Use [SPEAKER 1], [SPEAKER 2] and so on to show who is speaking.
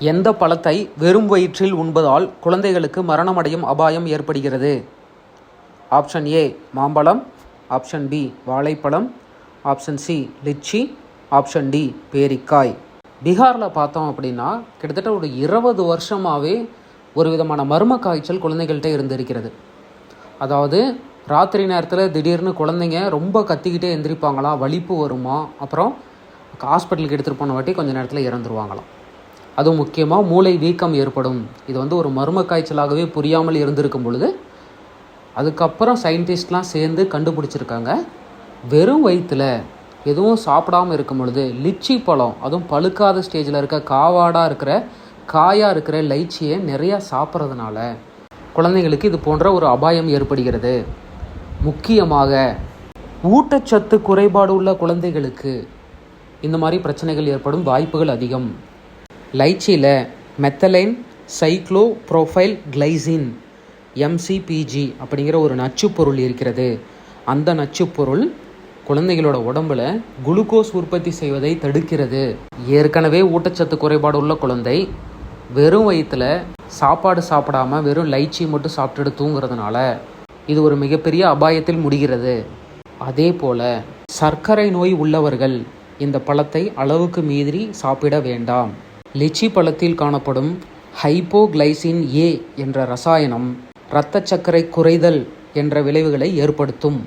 [SPEAKER 1] எந்த பழத்தை வெறும் வயிற்றில் உண்பதால் குழந்தைகளுக்கு மரணமடையும் அபாயம் ஏற்படுகிறது? ஆப்ஷன் ஏ மாம்பழம். ஆப்ஷன் பி வாழைப்பழம். Option C lychee. Option D பேரிக்காய். பீகாரில் பார்த்தோம் அப்படின்னா கிட்டத்தட்ட ஒரு இருபது வருஷமாகவே ஒரு விதமான மர்ம காய்ச்சல் குழந்தைகள்கிட்ட இருந்திருக்கிறது. அதாவது ராத்திரி நேரத்தில் திடீர்னு குழந்தைங்க ரொம்ப கத்திக்கிட்டே எந்திரிப்பாங்களாம் வலிப்பு வருமா? அப்புறம் ஹாஸ்பிட்டலுக்கு எடுத்துகிட்டு போன வாட்டி கொஞ்சம் நேரத்தில் இறந்துருவாங்களாம். அதுவும் முக்கியமாக மூளை வீக்கம் ஏற்படும். இது வந்து ஒரு மர்ம காய்ச்சலாகவே புரியாமல் இருந்திருக்கும் பொழுது அதுக்கப்புறம் சயின்டிஸ்ட்லாம் சேர்ந்து கண்டுபிடிச்சிருக்காங்க. வெறும் வயிற்றில் எதுவும் சாப்பிடாமல் இருக்கும் பொழுது லிச்சி பழம் அதுவும் பழுக்காத ஸ்டேஜில் இருக்க காவாடாக இருக்கிற காயாக இருக்கிற லைச்சியை நிறையா சாப்பிட்றதுனால குழந்தைங்களுக்கு இது போன்ற ஒரு அபாயம் ஏற்படுகிறது. முக்கியமாக ஊட்டச்சத்து குறைபாடு உள்ள குழந்தைகளுக்கு இந்த மாதிரி பிரச்சனைகள் ஏற்படும் வாய்ப்புகள் அதிகம். லைச்சியில் methylene cyclo propyl glycine MCPG அப்படிங்கிற ஒரு நச்சுப்பொருள் இருக்கிறது. அந்த நச்சுப்பொருள் குழந்தைகளோட உடம்புல குளுக்கோஸ் உற்பத்தி செய்வதை தடுக்கிறது. ஏற்கனவே ஊட்டச்சத்து குறைபாடு உள்ள குழந்தை வெறும் வயிற்றில் சாப்பாடு சாப்பிடாம வெறும் லைச்சி மட்டும் சாப்பிட்டுட்டு தூங்குறதுனால இது ஒரு மிகப்பெரிய அபாயத்தில் முடிகிறது. அதே போல் சர்க்கரை நோய் உள்ளவர்கள் இந்த பழத்தை அளவுக்கு மீறி சாப்பிட வேண்டாம். லிச்சி பழத்தில் காணப்படும் ஹைப்போகிளைசின் ஏ என்ற ரசாயனம் இரத்த சர்க்கரை குறைதல் என்ற விளைவுகளை ஏற்படுத்தும்.